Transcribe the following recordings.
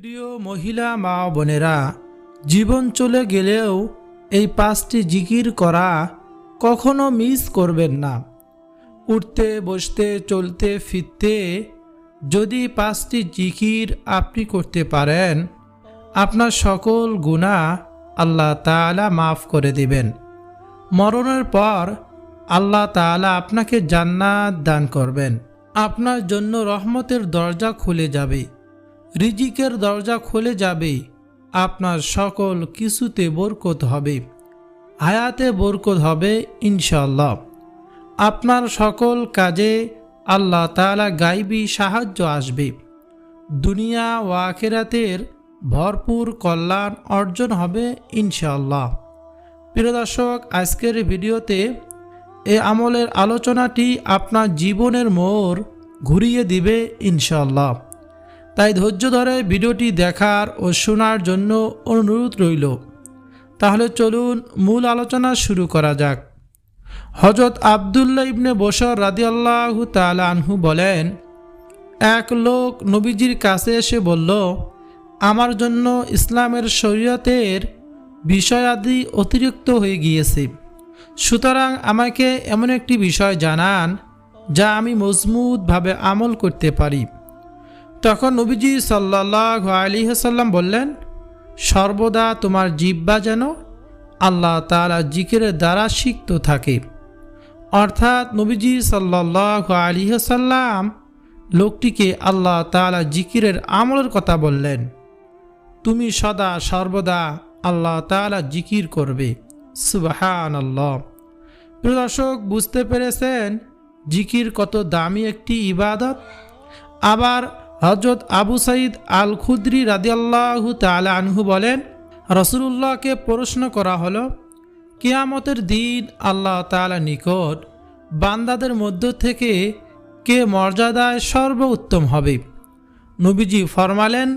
প্রিয় মহিলা মা বোনেরা, জীবন চলে গেলেও এই পাঁচটি জিকির করা কখনো মিস করবেন না। উঠতে, বসতে, চলতে, ফিরতে যদি পাঁচটি জিকির আপনি করতে পারেন, আপনার সকল গুণা আল্লাহ তাআলা মাফ করে দিবেন। মরণের পর আল্লাহ তাআলা আপনাকে জান্নাত দান করবেন। আপনার জন্য রহমতের দরজা খুলে যাবে। রিজিকের দরজা খুলে যাবে, আপনার সকল কিছুতে বরকত হবে, হায়াতে বরকত হবে ইনশাল্লাহ আপনার সকল কাজে আল্লাহ তাআলা গাইবি সাহায্য আসবে। দুনিয়া ও আখেরাতের ভরপুর কল্যাণ অর্জন হবে ইনশাল্লাহ প্রিয় দর্শক, আজকের ভিডিওতে এ আমলের আলোচনাটি আপনার জীবনের মোড় ঘুরিয়ে দিবে ইনশাল্লাহ তাই ধৈর্য ধরে ভিডিওটি দেখার ও শোনার জন্য অনুরোধ রইল। তাহলে চলুন মূল আলোচনা শুরু করা যাক। হজরত আবদুল্লাহ ইবনে বসর রাদিয়াল্লাহু তাআলা আনহু বলেন, এক লোক নবীজির কাছে এসে বলল, আমার জন্য ইসলামের শরীয়তের বিষয়াদি অতিরিক্ত হয়ে গিয়েছে। সুতরাং আমাকে এমন একটি বিষয় জানান যা আমি মজবুতভাবে আমল করতে পারি। তখন নবীজি সাল্লাহ আলী সাল্লাম বললেন, সর্বদা তোমার জিব্বা যেন আল্লাহ তালা জিকিরের দ্বারা সিক্ত থাকে। অর্থাৎ নবীজি সাল্লাহ আলী সাল্লাম লোকটিকে আল্লাহ তালা জিকিরের আমলের কথা বললেন, তুমি সদা সর্বদা আল্লাহ তালা জিকির করবে। সুবাহান আল্লাহ প্রিয় দর্শক, বুঝতে পেরেছেন জিকির কত দামি একটি ইবাদত? আবার হজরত আবু সাইদ আল খুদ্রি রাদিয়াল্লাহু তালা আনহু বলেন রসুল্লাহকে প্রশ্ন করা হলো, কিয়ামতের দিন আল্লাহ তালা নিকট বান্দাদের মধ্য থেকে কে মর্যাদায় সর্বোত্তম হবে? নবীজি ফরমালেন,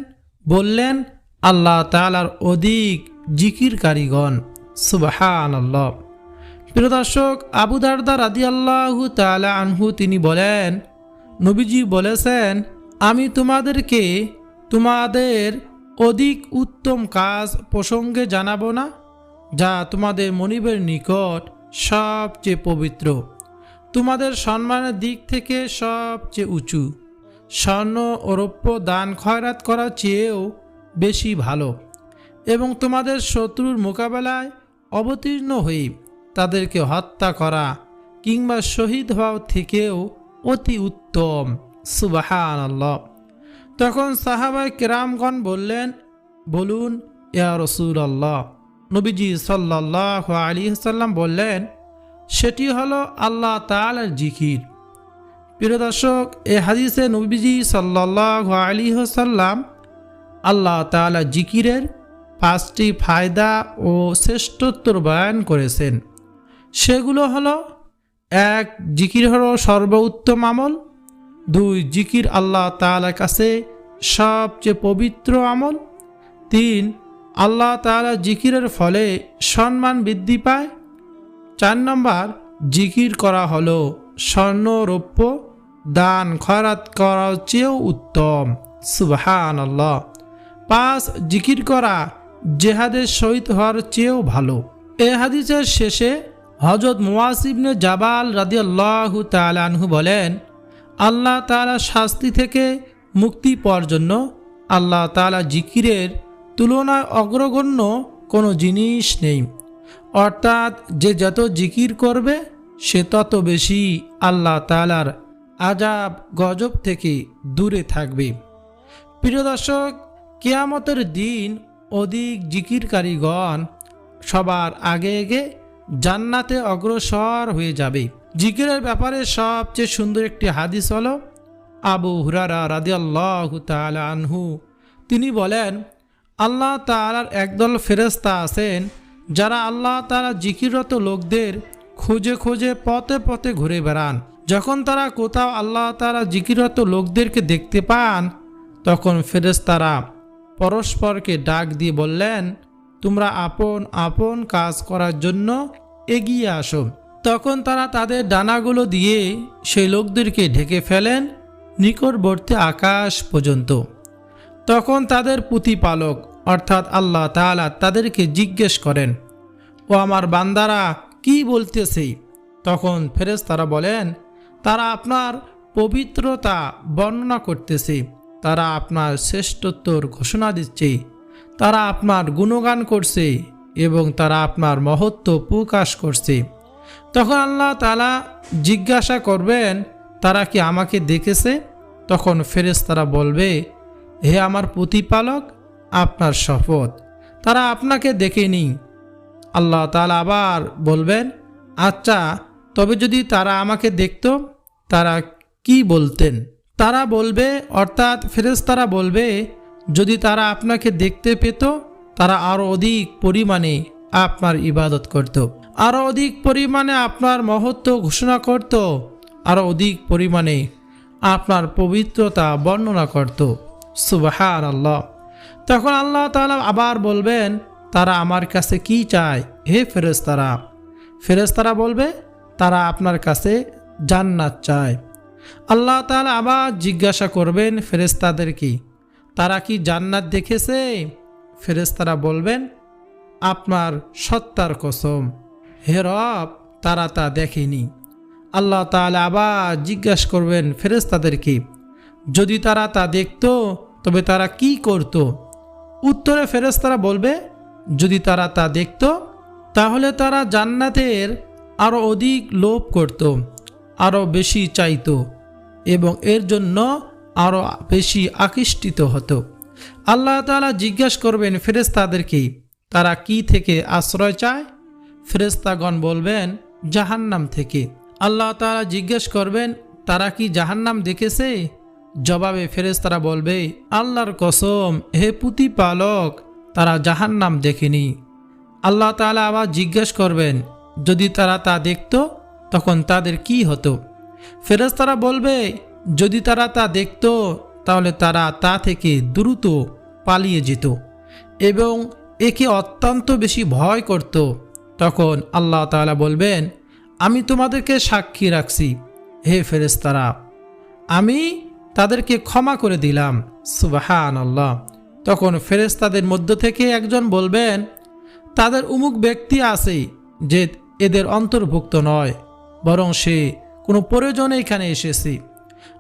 বললেন, আল্লাহ তালার অধিক জিকির কারিগণ সুবাহান আল্লাহ প্রিয় দর্শক, আবু দারদা রাদি আল্লাহু তালা আনহু তিনি বলেন, নবীজি বলেছেন আমি তোমাদেরকে তোমাদের অধিক উত্তম কাজ প্রসঙ্গে জানাব না, যা তোমাদের মনিবের নিকট সবচেয়ে পবিত্র। তোমাদের সম্মানের দিক থেকে সবচেয়ে উঁচু। স্বর্ণ ও রৌপ্য দান খয়রাত করার চেয়েও বেশি ভালো। এবং তোমাদের শত্রুর মোকাবেলায় অবতীর্ণ হয়ে তাদেরকে হত্যা করা কিংবা শহীদ হওয়া থেকেও অতি উত্তম। সুবাহান আল্লাহ তখন সাহাবাই কেরামগণ বললেন, বলুন, ইয়া রসুল আল্লাহ নবীজি সাল্লাহ আলী সাল্লাম বললেন, সেটি হলো আল্লাহ তালার জিকির। প্রিয় দর্শক, এ হাদিসে নবীজি সাল্লাহ আলী সাল্লাম আল্লাহ তালা জিকিরের পাঁচটি ফায়দা ও শ্রেষ্ঠত্বর বয়ান করেছেন। সেগুলো হলো, এক, জিকির হলো সর্বোত্তম আমল। দুই জিকির আল্লাহ তালার কাছে সবচেয়ে পবিত্র আমল। তিন, আল্লাহ তালা জিকিরের ফলে সম্মান বৃদ্ধি পায়। চার নম্বর, জিকির করা হলো স্বর্ণ রৌপ্য দান খরাত করার চেয়েও উত্তম। সুবহান আল্লাহ পাঁচ, জিকির করা জেহাদের শহীদ হওয়ার চেয়েও ভালো। এ হাদিসের শেষে হজরত মুওয়াসিবনে জাবাল রাদিয়াল্লাহু তালানহু বলেন আল্লাহ তালা শাস্তি থেকে মুক্তি পাওয়ার জন্য আল্লাহ তালা জিকিরের তুলনায় অগ্রগণ্য কোনো জিনিস নেই। অর্থাৎ যে যত জিকির করবে, সে তত বেশি আল্লাহ তালার আজাব গজব থেকে দূরে থাকবে। প্রিয় দর্শক, কেয়ামতের দিন অধিক জিকিরকারীগণ সবার আগে আগে জান্নাতে অগ্রসর হয়ে যাবে। জিকিরের ব্যাপারে সবচেয়ে সুন্দর একটি হাদিস হল, আবু হুরারা রাদিয়াল্লাহু তাআলা আনহু। তিনি বলেন, আল্লাহ তাআলার একদল ফেরেস্তা আছেন যারা আল্লাহ তাআলা জিকিররত লোকদের খুঁজে খুঁজে পথে পথে ঘুরে বেড়ান। যখন তারা কোথাও আল্লাহ তাআলা জিকিররত লোকদেরকে দেখতে পান, তখন ফেরেস্তারা পরস্পরকে ডাক দিয়ে বললেন, তোমরা আপন আপন কাজ করার জন্য এগিয়ে আসো। তখন তারা তাদের ডানাগুলো দিয়ে সেই লোকদেরকে ঢেকে ফেলেন নিকটবর্তী আকাশ পর্যন্ত। তখন তাদের প্রতিপালক, অর্থাৎ আল্লাহ তাআলা, তাদেরকে জিজ্ঞেস করেন, ও আমার বান্দারা, কি বলতেছে? তখন ফেরেশতারা বলেন, তারা আপনার পবিত্রতা বর্ণনা করতেছে। তারা আপনার শ্রেষ্ঠত্বর ঘোষণা দিচ্ছে। তারা আপনার গুণগান করছে এবং তারা আপনার মহত্ব প্রকাশ করছে। তখন আল্লাহ তালা জিজ্ঞাসা করবেন, তারা কি আমাকে দেখেছে? তখন ফেরেশতারা বলবে, হে আমার প্রতিপালক, আপনার শপথ। তারা আপনাকে দেখেনি। আল্লাহ তালা আবার বলবেন আচ্ছা তবে যদি তারা আমাকে দেখত, তারা কি বলতেন? তারা বলবে, অর্থাৎ ফেরেশতারা বলবে, যদি তারা আপনাকে দেখতে পেত, তারা আরও অধিক পরিমাণে আপনার ইবাদত করত। আরও অধিক পরিমাণে আপনার মহত্ব ঘোষণা করত আরও অধিক পরিমাণে আপনার পবিত্রতা বর্ণনা করত। সুবাহান আল্লাহ তখন আল্লাহ তালা আবার বলবেন, তারা আমার কাছে কি চায়? হে ফেরেশতারা। ফেরেশতারা বলবে, তারা আপনার কাছে জান্নাত চায়। আল্লাহ তাআলা আবার জিজ্ঞাসা করবেন ফেরেশতাদেরকে তারা কি জান্নাত দেখেছে? ফেরেশতারা বলবেন, আপনার সত্তার কসম। হে রব, তারা তা দেখেনি। আল্লাহ তাআলা আবার জিজ্ঞাসা করবেন ফেরেশতাদেরকে, যদি তারা তা দেখত, তবে তারা কি করত? উত্তরে ফেরেশতারা বলবে, যদি তারা তা দেখত, তাহলে তারা জান্নাতের আরও অধিক লোভ করত আরও বেশি চাইত এবং এর জন্য আরও বেশি আকৃষ্টিত হতো। আল্লাহ তাআলা জিজ্ঞেস করবেন ফেরেশতাদেরকে, তারা কি থেকে আশ্রয় চায়? ফেরেশতাগণ বলবেন, জাহান্নাম থেকে। আল্লাহ তারা জিজ্ঞেস করবেন, তারা কি জাহান্নাম দেখেছে? জবাবে ফেরেশতারা বলবে, আল্লাহর কসম, হে প্রতিপালক, তারা জাহান্নাম দেখেনি। আল্লাহ তাআলা আবার জিজ্ঞেস করবেন, যদি তারা তা দেখত, তখন তাদের কি হতো? ফেরেশতারা বলবে, যদি তারা তা দেখত, তাহলে তারা তা থেকে দ্রুত পালিয়ে যেত এবং একে অত্যন্ত বেশি ভয় করত। তখন আল্লাহ তাআলা বলবেন, আমি তোমাদেরকে সাক্ষী রাখছি, হে ফেরেশতারা। আমি তাদেরকে ক্ষমা করে দিলাম সুবাহান আল্লাহ তখন ফেরেশতাদের মধ্য থেকে একজন বলবেন, তাদের উমুক ব্যক্তি আছে যে এদের অন্তর্ভুক্ত নয়, বরং সে কোনো প্রয়োজনে এখানে এসেছি।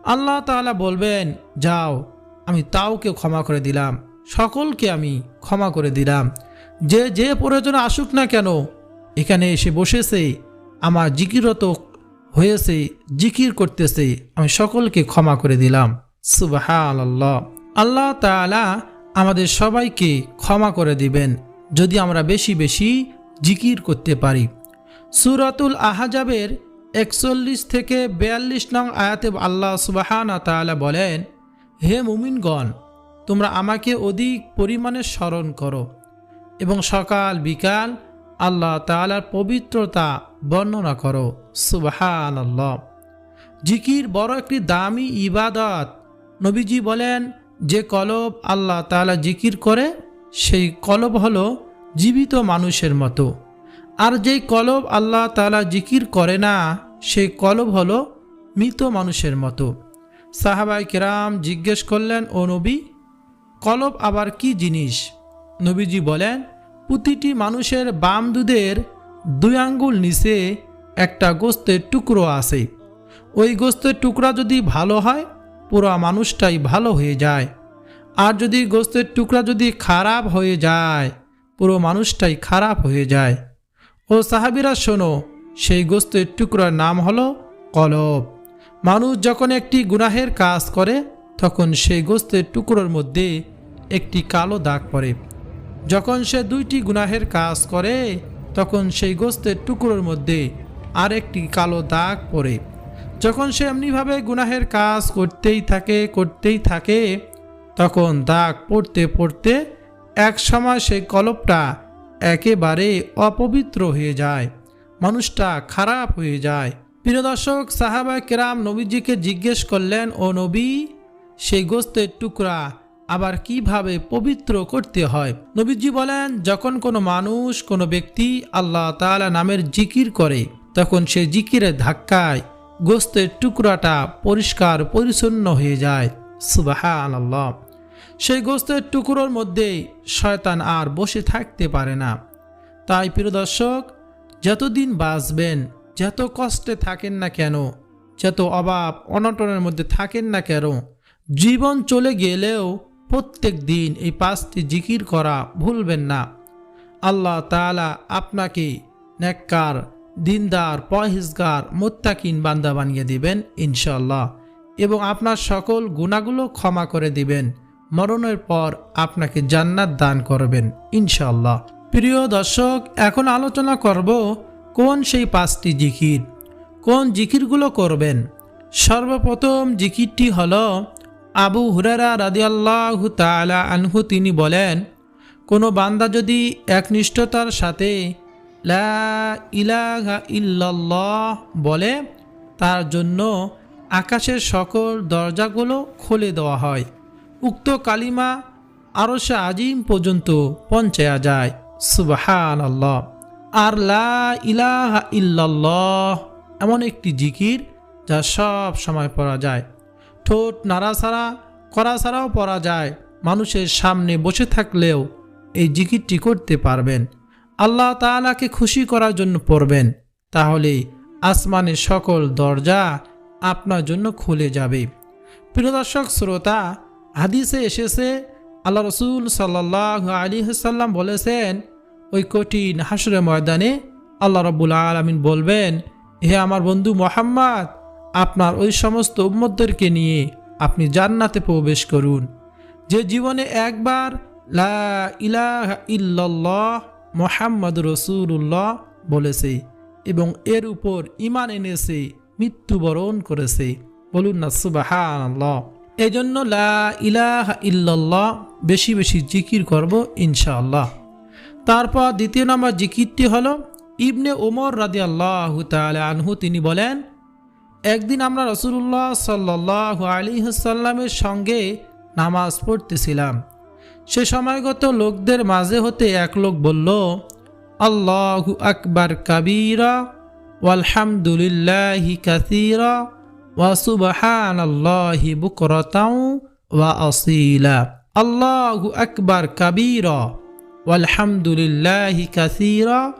আল্লাহ তাআলা বলবেন, যাও, আমি তাওকে ক্ষমা করে দিলাম, সকলকে আমি ক্ষমা করে দিলাম। যে যে প্রয়োজনে আসুক না কেন এখানে এসে বসেছে, আমার জিকিরত হয়েছে, জিকির করতেছে, আমি সকলকে ক্ষমা করে দিলাম। সুবাহান আল্লাহ আল্লাহ তাআলা আমাদের সবাইকে ক্ষমা করে দিবেন, যদি আমরা বেশি বেশি জিকির করতে পারি। সুরাতুল আহাজাবের একচল্লিশ থেকে বিয়াল্লিশ নং আয়াতে আল্লাহ সুবাহানা তাআলা বলেন, হে মুমিনগণ, তোমরা আমাকে অধিক পরিমাণে স্মরণ করো এবং সকাল, বিকাল আল্লাহ তাআলার পবিত্রতা বর্ণনা করো। সুবাহান আল্লাহ জিকির বড় একটি দামি ইবাদত। নবীজি বলেন, যে কলব আল্লাহ তাআলা জিকির করে, সেই কলব হলো জীবিত মানুষের মতো। আর যেই কলব আল্লাহ তালা জিকির করে না, সেই কলব হলো মৃত মানুষের মতো। সাহাবাই কেরাম জিজ্ঞেস করলেন, ও নবী, কলব আবার কি জিনিস? নবীজি বলেন প্রতিটি মানুষের বাম দুধের দুই আঙ্গুল নিচে একটা গোস্তের টুকরো আছে। ওই গোস্তের টুকরা যদি ভালো হয়, পুরো মানুষটাই ভালো হয়ে যায়। আর যদি গোস্তের টুকরা যদি খারাপ হয়ে যায়, পুরো মানুষটাই খারাপ হয়ে যায়। ও সাহাবিরা, শোনো, সেই গোস্তের টুকরার নাম হলো কলব। মানুষ যখন একটি গুনাহের কাজ করে, তখন সেই গোস্তের টুকরোর মধ্যে একটি কালো দাগ পড়ে। যখন সে দুইটি গুনাহের কাজ করে, তখন সেই গোস্তের টুকরোর মধ্যে আরেকটি কালো দাগ পড়ে। যখন সে এমনিভাবে গুনাহের কাজ করতেই থাকে করতেই থাকে, তখন দাগ পড়তে পড়তে এক সময় সেই কলপটা একেবারে অপবিত্র হয়ে যায়, মানুষটা খারাপ হয়ে যায়। প্রিয় দর্শক সাহাবা কেরাম নবীজিকে জিজ্ঞেস করলেন, ও নবী, সেই গোস্তের টুকরা আবার কীভাবে পবিত্র করতে হয়? নবীজি বলেন, যখন কোনো মানুষ, কোনো ব্যক্তি আল্লাহ তাআলা নামের জিকির করে, তখন সে জিকিরের ধাক্কায় গোস্তের টুকরাটা পরিষ্কার পরিচ্ছন্ন হয়ে যায়। সুবাহান আল্লাহ সেই গোস্তের টুকরোর মধ্যে শয়তান আর বসে থাকতে পারে না। তাই প্রিয় দর্শক, যতদিন বাঁচবেন, যত কষ্টে থাকেন না কেন, যত অভাব অনটনের মধ্যে থাকেন না কেন, জীবন চলে গেলেও প্রত্যেক দিন এই পাঁচটি জিকির করা ভুলবেন না। আল্লাহ তাআলা আপনাকে নেককার, দিনদার, পরহেজগার, মোত্তাকিন বান্দা বানিয়ে দিবেন ইনশাল্লাহ এবং আপনার সকল গুণাগুলো ক্ষমা করে দিবেন। মরণের পর আপনাকে জান্নাত দান করবেন ইনশাল্লাহ প্রিয় দর্শক, এখন আলোচনা করব কোন সেই পাঁচটি জিকির? কোন জিকিরগুলো করবেন? সর্বপ্রথম জিকিরটি হল আবু হুরারা রাদিয়াল্লাহু তাআলা আনহু তিনি বলেন, কোনো বান্দা যদি একনিষ্ঠতার সাথে লা ইল্লাল্লাহ বলে, তার জন্য আকাশের সকল দরজাগুলো খুলে দেওয়া হয়। উক্ত কালিমা আরও সে আজিম পর্যন্ত পঞ্চায়া যায়। সুবাহান আল্লাহ আর লা ইলাহা ইল্লাল্লাহ এমন একটি জিকির যা সব সময় পড়া যায়। ঠোঁট নাড়াছাড়া করা ছাড়াও পরা যায়। মানুষের সামনে বসে থাকলেও এই জিকিরটি করতে পারবেন। আল্লাহ তাআলাকে খুশি করার জন্য পড়বেন। তাহলে আসমানের সকল দরজা আপনার জন্য খুলে যাবে। প্রিয় দর্শক, শ্রোতা, হাদিসে এসেছে, আল্লাহ রসুল সাল্লাহ আলী সাল্লাম বলেছেন, ওই কঠিন হাসরে ময়দানে আল্লাহ রব্বুল আলমিন বলবেন, হে আমার বন্ধু মোহাম্মদ আপনার ওই সমস্ত উম্মতদেরকে নিয়ে আপনি জান্নাতে প্রবেশ করুন। যে জীবনে একবার লা ইলাহা ইল্লাল্লাহ মোহাম্মদ রসুল্লাহ বলেছে এবং এর উপর ইমান এনেছে, মৃত্যুবরণ করেছে। বলুন না সুবাহান এই জন্য লা ইলাহা ইল্লাল্লাহ বেশি বেশি জিকির করব ইনশাআল্লাহ। তারপর দ্বিতীয় নম্বর জিকিরটি হল, ইবনে ওমর রাদি আল্লাহ আনহু তিনি বলেন একদিন আমরা রসুল্লাহ সাল্লাহ আলী সাল্লামের সঙ্গে নামাজ পড়তেছিলাম। সে সময়গত লোকদের মাঝে হতে এক লোক বলল, আল্লাহু আকবার কাবীরা, ওয়ালহামদুলিল্লাহি কাসীরা, ওয়া সুবহানাল্লাহি বুকরাতাও ওয়া আসীলা। আল্লাহু আকবার কাবীরা, ওয়ালহামদুলিল্লাহি কাসীরা,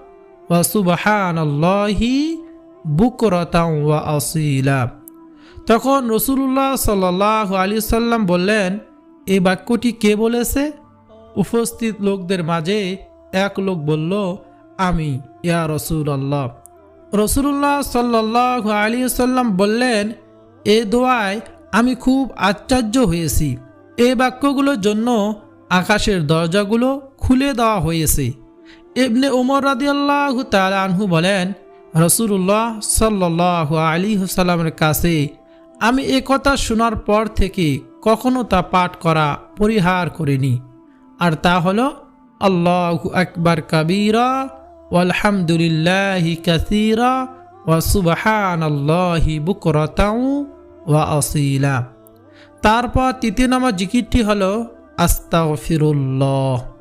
ওয়া সুবহানাল্লাহি বুকরাতাও ওয়া আসীলা। তখন রসুল্লাহ সাল্লাহ আলী সাল্লাম বললেন এই বাক্যটি কে বলেছে? উপস্থিত লোকদের মাঝে এক লোক বলল, আমি, ইয়া রসুল আল্লাহ রসুল্লাহ সাল্লাহ আলী সাল্লাম বললেন, এ দোয়ায় আমি খুব আশ্চর্য হয়েছি। এই বাক্যগুলোর জন্য আকাশের দরজাগুলো খুলে দেওয়া হয়েছে। এমনি ওমর রাদিয়াল্লাহ তালা বলেন রসুল্লাহ সাল্লাহ আলী সাল্লামের কাছে, আমি এ কথা শোনার পর থেকে কখনো তা পাঠ করা পরিহার করিনি। আর তা হলো, আল্লাহ আকবার কাবীরা, ওয়ালহামদুলিল্লাহি কাসীরা, ওয়া সুবহানাল্লাহি বুকরাতাও ওয়া আসীলা। তারপর তৃতীয় নম্বর জিকিরটি হলো, আস্তাগফিরুল্লাহ।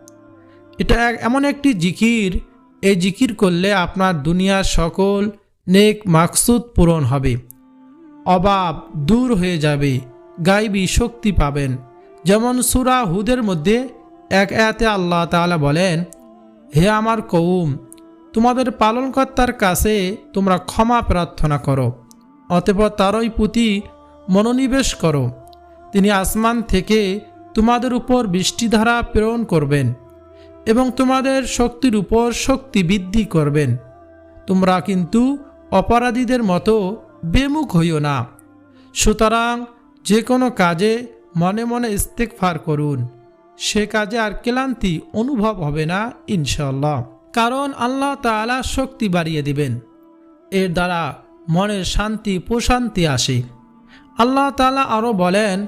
এটা এক- এমন একটি জিকির এই জিকির করলে আপনার দুনিয়ার সকল নেক মাকসুদ পূরণ হবে। অভাব দূর হয়ে যাবে, গাইবি শক্তি পাবেন। যেমন সুরা হুদের মধ্যে এক এতে আল্লাহ তাআলা বলেন, হে আমার কৌম তোমাদের পালনকর্তার কাছে তোমরা ক্ষমা প্রার্থনা করো অতপর তারই প্রতি মনোনিবেশ করো। তিনি আসমান থেকে তোমাদের উপর বৃষ্টিধারা প্রেরণ করবেন। এবং তোমাদের শক্তির উপর শক্তি বৃদ্ধি করবেন। তোমরা কিন্তু অপরাধীদের মতো বেমুখ হইও না। সুতরাং যে কোনো কাজে মনে মনে ইস্তেকফার করুন। সে কাজে আর ক্লান্তি অনুভব হবে না ইনশাল্লাহ কারণ আল্লাহ তাআলা শক্তি বাড়িয়ে দিবেন। এর দ্বারা মনের শান্তি, প্রশান্তি আসে। আল্লাহ তাআলা আরও বলেন,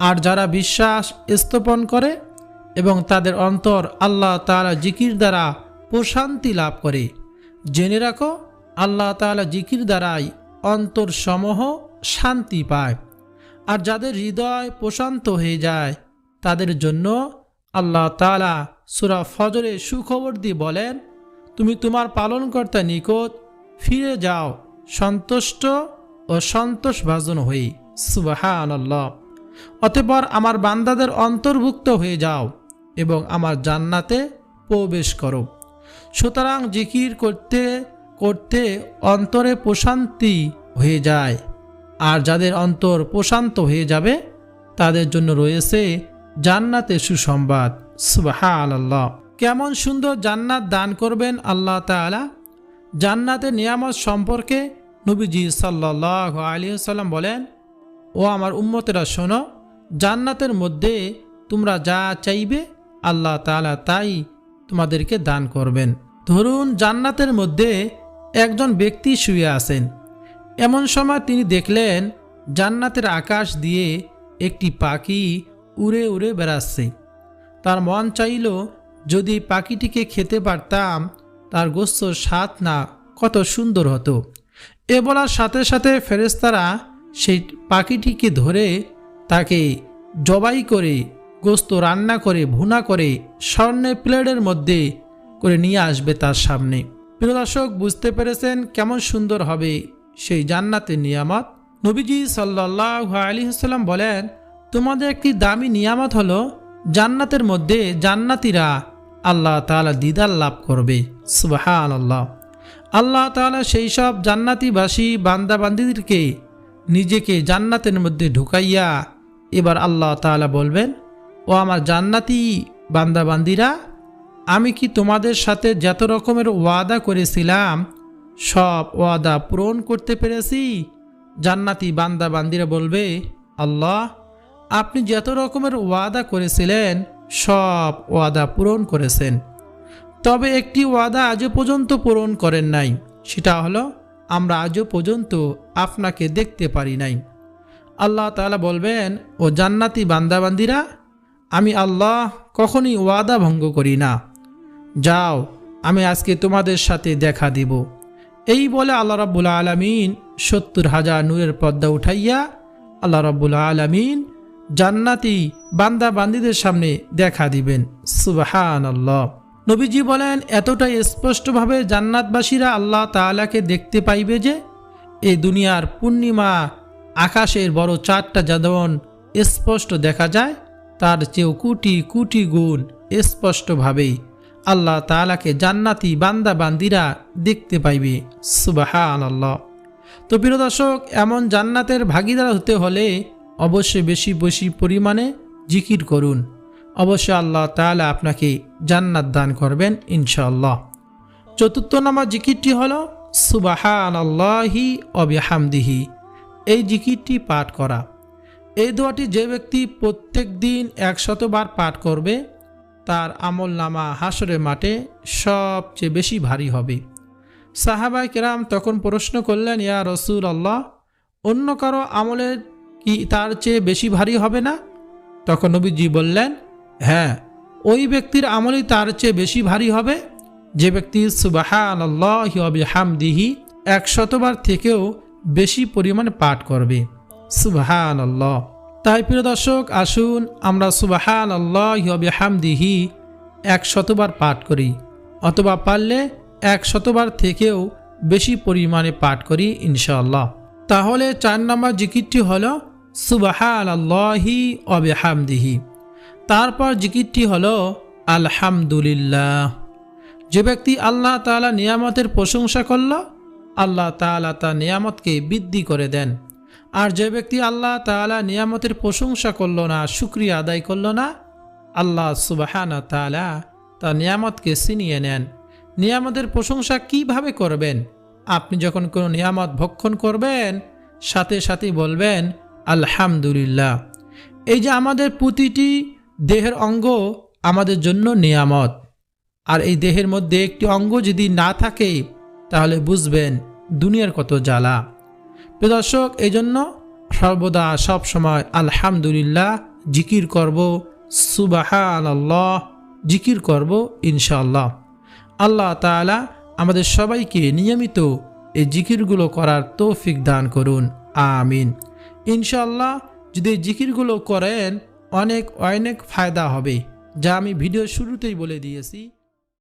আর যারা বিশ্বাস স্থাপন করে এবং তাদের অন্তর আল্লাহ তাআলা জিকির দ্বারা প্রশান্তি লাভ করে। জেনে রাখো, আল্লাহ তাআলা জিকির দ্বারাই অন্তর সমূহ শান্তি পায়। আর যাদের হৃদয় প্রশান্ত হয়ে যায়, তাদের জন্য আল্লাহ তাআলা সুরা ফজরে সুখবর দিয়ে বলেন, তুমি তোমার পালনকর্তা নিকট ফিরে যাও, সন্তুষ্ট ও সন্তোষভাজন সুবাহান আল্লাহ অতঃপর আমার বান্দাদের অন্তর্ভুক্ত হয়ে যাও। এবং আমার জান্নাতে প্রবেশ করো। সুতরাং জিকির করতে করতে অন্তরে প্রশান্তি হয়ে যায়। আর যাদের অন্তর প্রশান্ত হয়ে যাবে, তাদের জন্য রয়েছে জান্নাতে সুসংবাদ। সুবাহা আল্লাহ কেমন সুন্দর জান্নাত দান করবেন আল্লাহ তাআলা। জান্নাতের নিয়ামত সম্পর্কে নবীজি সাল্লাহ আলী সাল্লাম বলেন, ও আমার উম্মতেরা শোনো, জান্নাতের মধ্যে তোমরা যা চাইবে আল্লাহ তাআলা তাই তোমাদেরকে দান করবেন। ধরুন জান্নাতের মধ্যে একজন ব্যক্তি শুয়ে আছেন। এমন সময় তিনি দেখলেন জান্নাতের আকাশ দিয়ে একটি পাখি উড়ে উড়ে বেড়াচ্ছে। তার মন চাইল, যদি পাখিটিকে খেতে পারতাম, তার গোস্ত স্বাদ না কত সুন্দর হতো। এ বলার সাথে সাথে ফেরেস্তারা সেই পাখিটিকে ধরে তাকে জবাই করে গোস্ত রান্না করে, ভুনা করে, স্বর্ণের প্লেটের মধ্যে করে নিয়ে আসবে তার সামনে। প্রিয় দর্শক, বুঝতে পেরেছেন কেমন সুন্দর হবে সেই জান্নাতের নিয়ামত? নবীজি সাল্লাহ আলী হাসাল্লাম বলেন, তোমাদের একটি দামি নিয়ামত হলো, জান্নাতের মধ্যে জান্নাতিরা আল্লাহ তাআলা দিদার লাভ করবে। সুবাহান আল্লাহ আল্লাহ তাআলা সেই সব জান্নাতিবাসী, বান্দাবান্দিদেরকে নিজেকে জান্নাতের মধ্যে ঢুকাইয়া এবার আল্লাহ তাআলা বলবেন ও আমার জান্নাতি বান্দাবান্দিরা, আমি কি তোমাদের সাথে যত রকমের ওয়াদা করেছিলাম, সব ওয়াদা পূরণ করতে পেরেছি? জান্নাতি বান্দাবান্দিরা বলবে, আল্লাহ, আপনি যত রকমের ওয়াদা করেছিলেন, সব ওয়াদা পূরণ করেছেন। তবে একটি ওয়াদা আজও পর্যন্ত পূরণ করেন নাই। সেটা হলো, আমরা আজও পর্যন্ত আপনাকে দেখতে পারি নাই। আল্লাহ তাআলা বলবেন, ও জান্নাতি বান্দাবান্দিরা আমি আল্লাহ কখনই ওয়াদা ভঙ্গ করি না। যাও, আমি আজকে তোমাদের সাথে দেখা দিব। এই বলে আল্লাহ রাব্বুল আলমিন সত্তর হাজার নূরের পর্দা উঠাইয়া আল্লাহ রাব্বুল আলমিন জান্নাতি বান্দা বান্দিদের সামনে দেখা দিবেন। সুবাহান আল্লাহ নবীজি বলেন, এতটাই স্পষ্টভাবে জান্নাতবাসীরা আল্লাহ তাআলাকে দেখতে পাইবে যে, এই দুনিয়ার পূর্ণিমা আকাশের বড় চারটা যেমন স্পষ্ট দেখা যায় তার চেয়েও কুটি কুটি গুণ স্পষ্টভাবেই আল্লাহ তাআলাকে জান্নাতি বান্দা বান্দিরা দেখতে পাইবে। সুবাহান আল্লাহ তো প্রিয় দর্শক, এমন জান্নাতের ভাগিদার হতে হলে অবশ্যই বেশি বেশি পরিমাণে জিকির করুন। অবশ্যই আল্লাহ তালা আপনাকে জান্নাত দান করবেন ইনশাআল্লাহ। চতুর্থ নম্বর জিকিরটি হল সুবাহান আল্লাহি অবিহামদিহি এই জিকিরটি পাঠ করা। এই দোয়াটি যে ব্যক্তি প্রত্যেক দিন একশতবার পাঠ করবে, তার আমল নামা হাসরে মাঠে সবচেয়ে বেশি ভারী হবে। সাহাবাই কেরাম তখন প্রশ্ন করলেন, ইয়া রসুল আল্লাহ অন্য কারও আমলের কি তার চেয়ে বেশি ভারী হবে না? তখন নবীজি বললেন হ্যাঁ ওই ব্যক্তির আমলই তার চেয়ে বেশি ভারী হবে। যে ব্যক্তি সুবাহান আল্লাহ হামদিহি একশতবার থেকেও বেশি পরিমাণে পাঠ করবে। সুবাহান আল্লাহ তাই প্রিয় দর্শক, আসুন আমরা সুবাহান আল্লাহ হামদিহি এক শতবার পাঠ করি, অথবা পারলে এক শতবার থেকেও বেশি পরিমাণে পাঠ করি ইনশাআল্লাহ। তাহলে চার নম্বর জিকিরটি হল সুবাহান আল্লাহি অবেহামদিহি তারপর জিকিরটি হল আলহামদুলিল্লাহ। যে ব্যক্তি আল্লাহ তাআলা নিয়ামতের প্রশংসা করল, আল্লাহ তাআলা তা নিয়ামতকে বৃদ্ধি করে দেন। আর যে ব্যক্তি আল্লাহ তাআলা নিয়ামতের প্রশংসা করল না, শুক্রিয়া আদায় করল না, আল্লাহ সুবাহানা তাআলা তার নিয়ামতকে ছিনিয়ে নেন। নিয়ামতের প্রশংসা কীভাবে করবেন? আপনি যখন কোনো নিয়ামত ভক্ষণ করবেন, সাথে সাথে বলবেন, আলহামদুলিল্লাহ। এই যে আমাদের প্রতিটি দেহের অঙ্গ আমাদের জন্য নিয়ামত। আর এই দেহের মধ্যে একটি অঙ্গ যদি না থাকে, তাহলে বুঝবেন, দুনিয়ার কত জ্বালা। প্রিয় দর্শক এই জন্য সর্বদা সব সময় আলহামদুলিল্লাহ জিকির করব সুবাহান আল্লাহ জিকির করব ইনশাআল্লাহ। আল্লাহ তাআলা আমাদের সবাইকে নিয়মিত এই জিকিরগুলো করার তৌফিক দান করুন, আমিন। ইনশাআল্লাহ যদি জিকিরগুলো করেন, অনেক অনেক ফায়দা হবে। যা আমি ভিডিও শুরুতেই বলে দিয়েছি